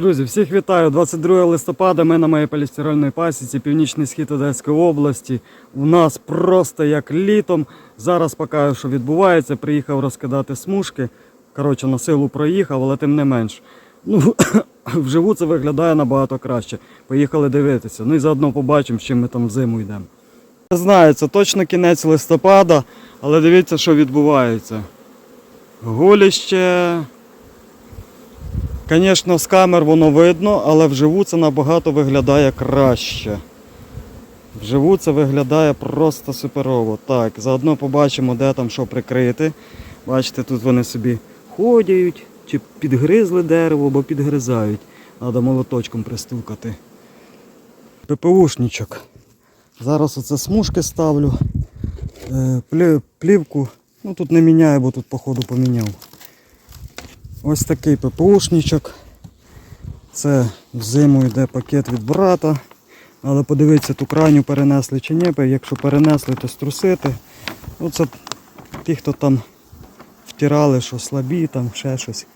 Друзі, всіх вітаю. 22 листопада. Ми на моїй полістирольній пасіці, північний схід Одеської області. У нас просто як літом. Зараз покажу, що відбувається. Приїхав розкидати смужки. Коротше, на силу проїхав, але тим не менш. Ну, вживу це виглядає набагато краще. Поїхали дивитися. Ну і заодно побачимо, з чим ми там зиму йдемо. Не знаю, це точно кінець листопада, але дивіться, що відбувається. Голіще. Звісно, з камер воно видно, але вживу це набагато виглядає краще. Вживу це виглядає просто суперово. Так, заодно побачимо, де там що прикрити. Бачите, тут вони собі ходять, чи підгризли дерево, або підгризають. Треба молоточком пристукати. ППУшничок. Зараз оце смужки ставлю. Е, Плівку. Ну тут не міняю, бо тут походу поміняв. Ось такий ППУшничок. Це взиму йде пакет від брата. Але подивитися, ту крайню перенесли чи ні. Якщо перенесли, то струсити. Ну, це ті, хто там втирали, що слабі, там ще щось.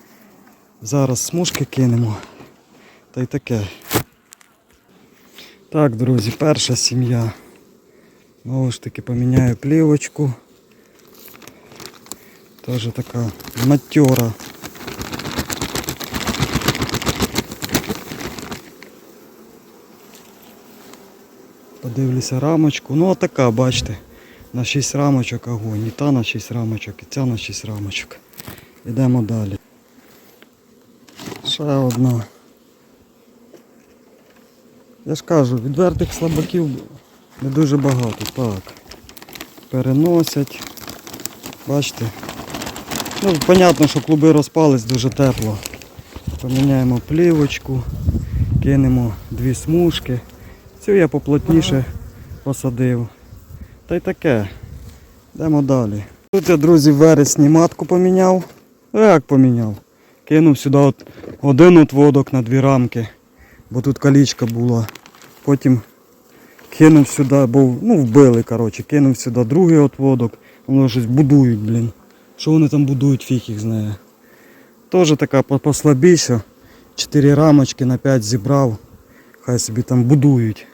Зараз смужки кинемо. Та й таке. Так, друзі, перша сім'я. Знову ж таки поміняю плівочку. Теж така матьора. Подивлюся рамочку. Ну така, бачите. На 6 рамочок огонь. І та на 6 рамочок, і ця на 6 рамочок. Йдемо далі. Ще одна. Я ж кажу, відвертих слабаків не дуже багато. Так. Переносять. Бачите? Ну, понятно, що клуби розпались дуже тепло. Поміняємо плівочку, кинемо дві смужки. Цю я поплотніше посадив. Та й таке. Йдемо далі. Тут я, друзі, в вересні матку поміняв. Як поміняв? Кинув сюди от один отводок на дві рамки, бо тут калічка була. Потім кинув сюди, бо ну, вбили, коротше, кинув сюди другий отводок. Воно щось будують, блін. Що вони там будують, фіг їх знає. Теж така по- послабіша. Чотири рамочки на 5 зібрав. Хай собі там будують.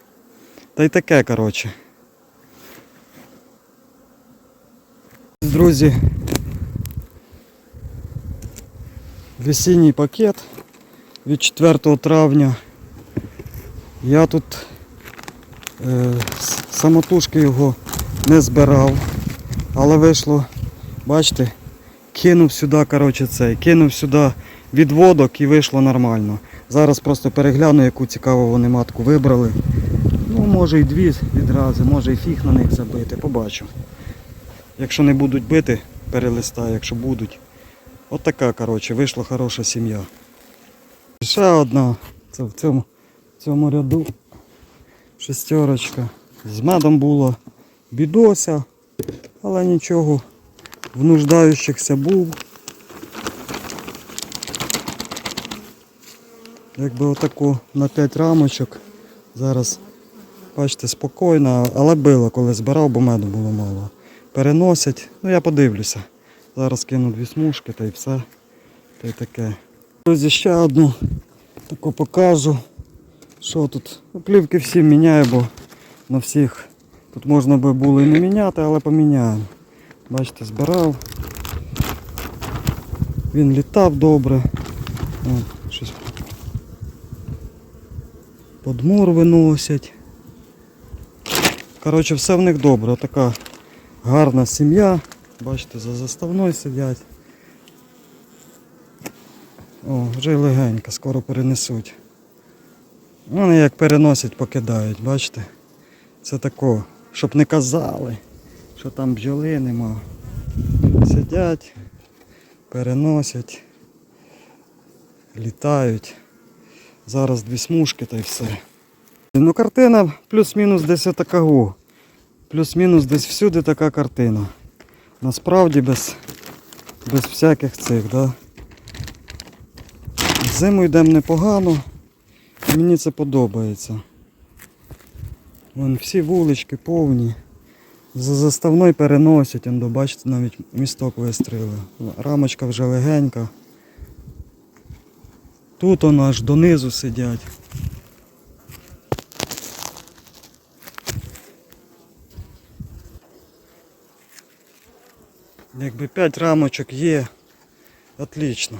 Та й таке, коротше. Друзі. Весінній пакет від 4 травня. Я тут е, самотужки його не збирав, але вийшло, бачите, кинув сюди, коротше, цей, кинув сюди відводок і вийшло нормально. Зараз просто перегляну, яку цікаву вони матку вибрали. Може і дві відразу, може і фіг на них забити, побачу. Якщо не будуть бити, перелистаю, якщо будуть. От така, коротше, вийшла хороша сім'я. Ще одна, це в цьому, в цьому ряду шестерочка. З медом було бідося, але нічого, в нуждаючихся був. Якби отаку на 5 рамочок. Зараз, бачите, спокійно, але било, коли збирав, бо меду було мало. Переносять, ну я подивлюся. Зараз кину дві смужки та й все. Та й таке. Друзі, ще одну таку покажу. Що тут? Ну, Плівки всі міняю, бо на всіх тут можна би було і не міняти, але поміняємо. Бачите, збирав. Він літав добре. О, щось подмур виносять. Коротше, все в них добре. Така гарна сім'я. Бачите, за заставною сидять. О, вже й легенько, скоро перенесуть. Вони як переносять, покидають, бачите? Це тако, щоб не казали, що там бджоли нема. Сидять, переносять, літають. Зараз дві смужки та й все. Ну картина плюс-мінус десь така го. Плюс-мінус десь всюди така картина. Насправді без, без всяких цих, да. Зиму йдемо непогано. Мені це подобається. Вон всі вулички повні. За заставною переносять, он, бачите, навіть місток вистріли. Рамочка вже легенька. Тут воно аж донизу сидять. Якби 5 рамочок є, отлично.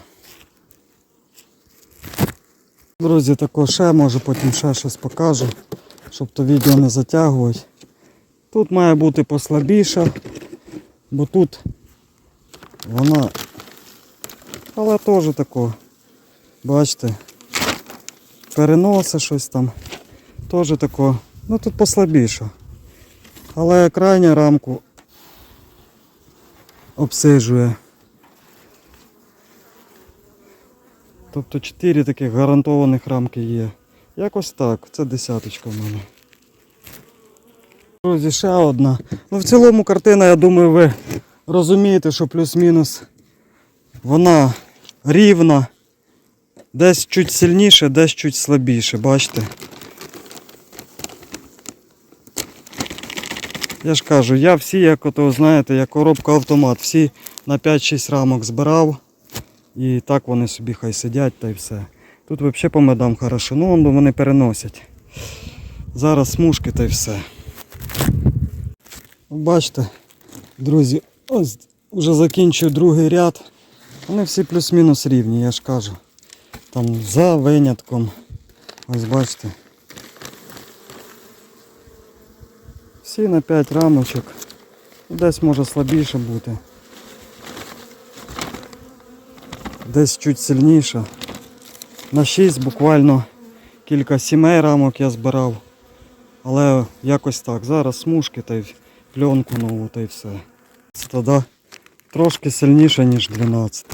Друзі, також ще може потім ще щось покажу, щоб то відео не затягувати. Тут має бути послабіша, бо тут вона, але теж тако, бачите, переносить щось там, теж тако, ну тут послабіша. Але крайня рамку обсижує. Тобто 4 таких гарантованих рамки є. Якось так, це десяточка в мене. Друзі, ще одна. Ну в цілому картина, я думаю, ви розумієте, що плюс-мінус вона рівна. Десь чуть сильніше, десь чуть слабіше, бачите? Я ж кажу, я всі, як ото, знаєте, як коробка автомат, всі на 5-6 рамок збирав. І так вони собі хай сидять та й все. Тут взагалі по медам хорошо, ну вон вони переносять. Зараз смужки та й все. Бачите, друзі, ось вже закінчую другий ряд. Вони всі плюс-мінус рівні, я ж кажу. Там за винятком. Ось бачите. Всі на 5 рамочок. Десь може слабіше бути. Десь чуть сильніше. На 6 буквально кілька сімей рамок я збирав. Але якось так. Зараз смужки та й пленку нову та й все. Це тоді трошки сильніше, ніж 12.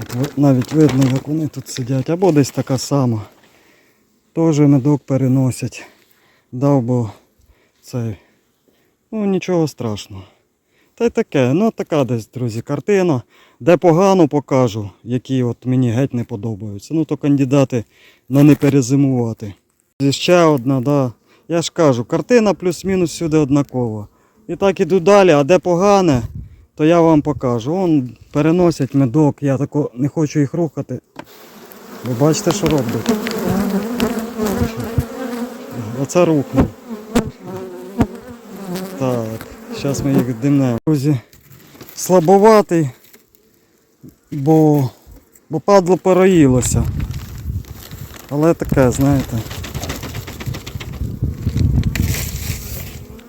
От навіть видно, як вони тут сидять. Або десь така сама. Теж медок переносять. Дав бо цей. Ну нічого страшного. Та й таке, ну така десь, друзі, картина. Де погано покажу, які от мені геть не подобаються. Ну то кандидати на не перезимувати. Ще одна, да. Я ж кажу, картина плюс-мінус сюди однакова. І так іду далі, а де погане, то я вам покажу. Вон переносять медок, я тако не хочу їх рухати. Ви бачите, що роблять? Оце рухнув. Так, зараз ми їх димнемо. Друзі, слабоватий, бо, бо падло пороїлося. Але таке, знаєте.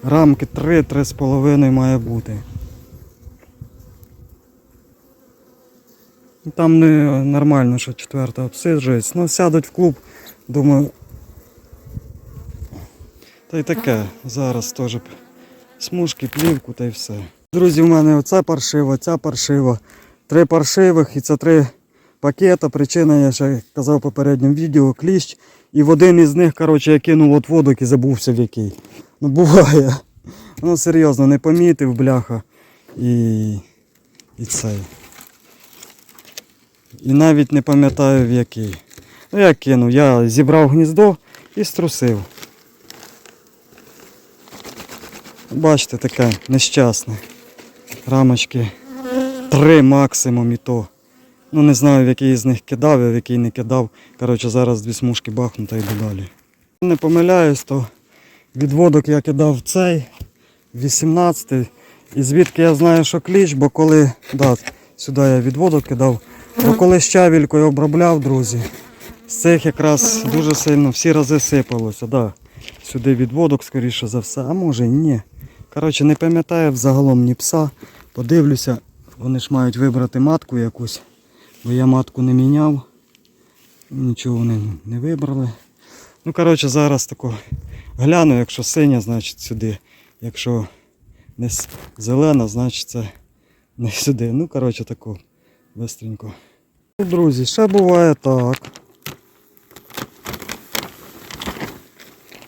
Рамки 3-3,5 має бути. Там не нормально, що четверта обсиджується. Ну, сядуть в клуб, думаю. Та й таке. Зараз теж смужки, плівку та й все. Друзі, в мене оця паршива, ця паршива. Три паршивих і це три пакета. Причина, я ще казав в попередньому відео, кліщ. І в один із них, коротше, я кинув от воду і забувся в який. Ну буває. Ну серйозно, не помітив, бляха. І, і цей. І навіть не пам'ятаю в який. Ну я кинув, я зібрав гніздо і струсив. Бачите, таке нещасне. Рамочки три максимум і то. Ну не знаю в який з них кидав, а в який не кидав. Коротше, зараз дві смужки бахну та йду далі. Не помиляюсь, то відводок я кидав цей 18 І звідки я знаю, що кліч, бо коли. Да, сюди я відводок кидав. Бо коли щавількою обробляв, друзі, з цих якраз дуже сильно всі рази сипалося. Да. Сюди відводок, скоріше за все, а може і ні. Коротше, не пам'ятаю взагалом ні пса. Подивлюся, вони ж мають вибрати матку якусь. Бо я матку не міняв. Нічого вони не вибрали. Ну, коротше, зараз тако гляну, якщо синя, значить сюди. Якщо не зелена, значить це не сюди. Ну, коротше, тако бистренько. Ну, Друзі, ще буває так.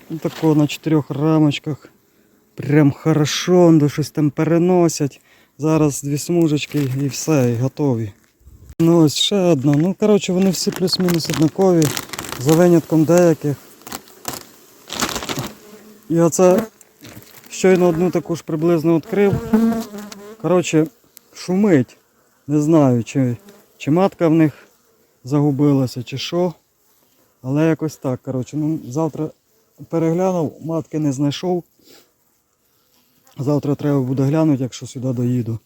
Ну, тако на чотирьох рамочках. Прям хорошо, до щось там переносять. Зараз дві смужечки і все, і готові. Ну ось ще одна. Ну, коротше, вони всі плюс-мінус однакові, за винятком деяких. І оце щойно одну таку ж приблизно відкрив. Коротше, шумить. Не знаю, чи, чи матка в них загубилася чи що. Але якось так, коротше, ну, завтра переглянув, матки не знайшов. Завтра треба буде глянути, якщо сюди доїду.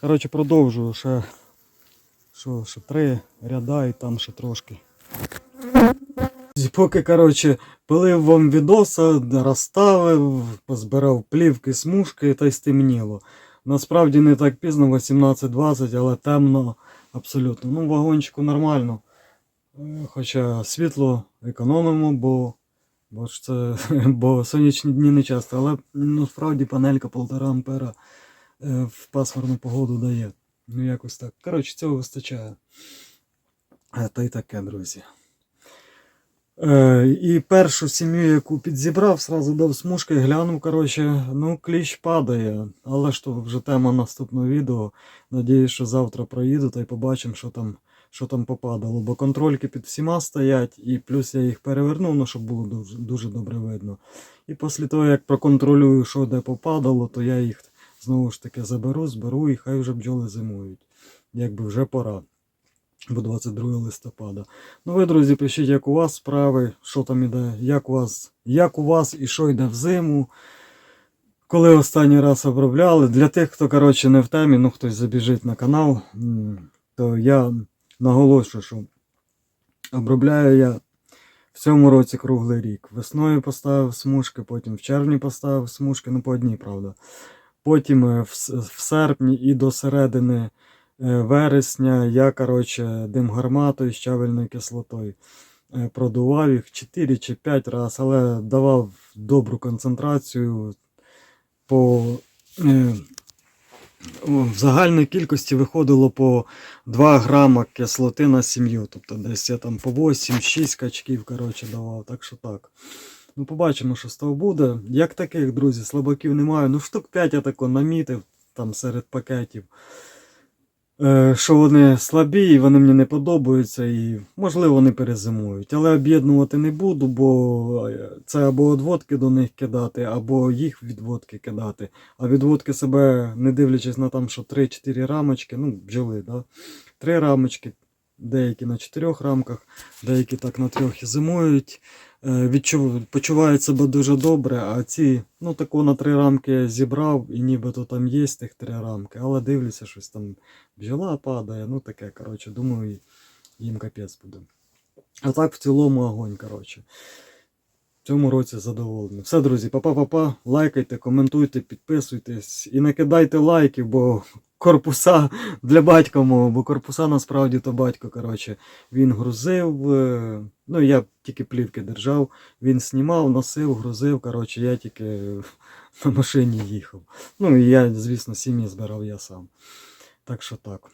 Коротше, продовжую ще, що, ще три ряда і там ще трошки. Поки, коротше, пилив вам відоса, розставив, позбирав плівки, смужки та й стемніло. Насправді не так пізно, 18.20, але темно абсолютно. Ну, вагончику нормально. Е, Хоча світло економимо, бо, бо, ж це, бо сонячні дні не часто, але ну, справді панелька 1,5 ампера е, в пасмурну погоду дає. Ну якось так. Коротше, цього вистачає. Е, Та й таке, друзі. Е, і першу сім'ю, яку підзібрав, сразу дав смужки, глянув, коротше, ну, кліщ падає. Але ж то вже тема наступного відео. Надіюсь, що завтра проїду та й побачимо, що там, що там попадало. Бо контрольки під всіма стоять, і плюс я їх перевернув, ну, щоб було дуже, дуже добре видно. І після того, як проконтролюю, що де попадало, то я їх знову ж таки заберу, зберу і хай вже бджоли зимують. Якби вже пора. Бо 22 листопада. Ну ви, друзі, пишіть, як у вас справи, що там іде, як у вас, як у вас і що йде в зиму. Коли останній раз обробляли. Для тих, хто коротше, не в темі, ну хтось забіжить на канал, то я наголошую, що обробляю я в цьому році круглий рік. Весною поставив смужки, потім в червні поставив смужки, ну по одній, правда. Потім е, в, в серпні і до середини е, вересня я, коротше, дим гарматою з щавельною кислотою е, продував їх 4 чи 5 разів, але давав добру концентрацію по. В загальній кількості виходило по 2 грама кислоти на сім'ю. Тобто десь я там по 8-6 качків коротше, давав. Так що так. Ну, побачимо, що з того буде. Як таких, друзі, слабаків немає. Ну, штук 5 я тако намітив там серед пакетів. Е, що вони слабі і вони мені не подобаються, і можливо не перезимують. Але об'єднувати не буду, бо е, це або одводки до них кидати, або їх відводки кидати. А відводки себе, не дивлячись на там, що 3-4 рамочки, ну, бджоли, да? 3 рамочки, деякі на 4 рамках, деякі так на трьох і зимують. Е, відчув, почувають себе дуже добре, а ці, ну тако на три рамки зібрав, і нібито там є тих три рамки, але дивлюся, щось там бджола падає, ну таке, коротше, думаю, їм капець буде. А так в цілому огонь, коротше. В цьому році задоволений. Все, друзі, па-па-па-па, лайкайте, коментуйте, підписуйтесь і накидайте лайків, бо корпуса для батька мого, бо корпуса насправді то батько, коротше, він грузив. е, Ну, я тільки плівки держав, він знімав, носив, грузив. Коротше, я тільки на машині їхав. Ну і я, звісно, сім'ї збирав я сам. Так що так.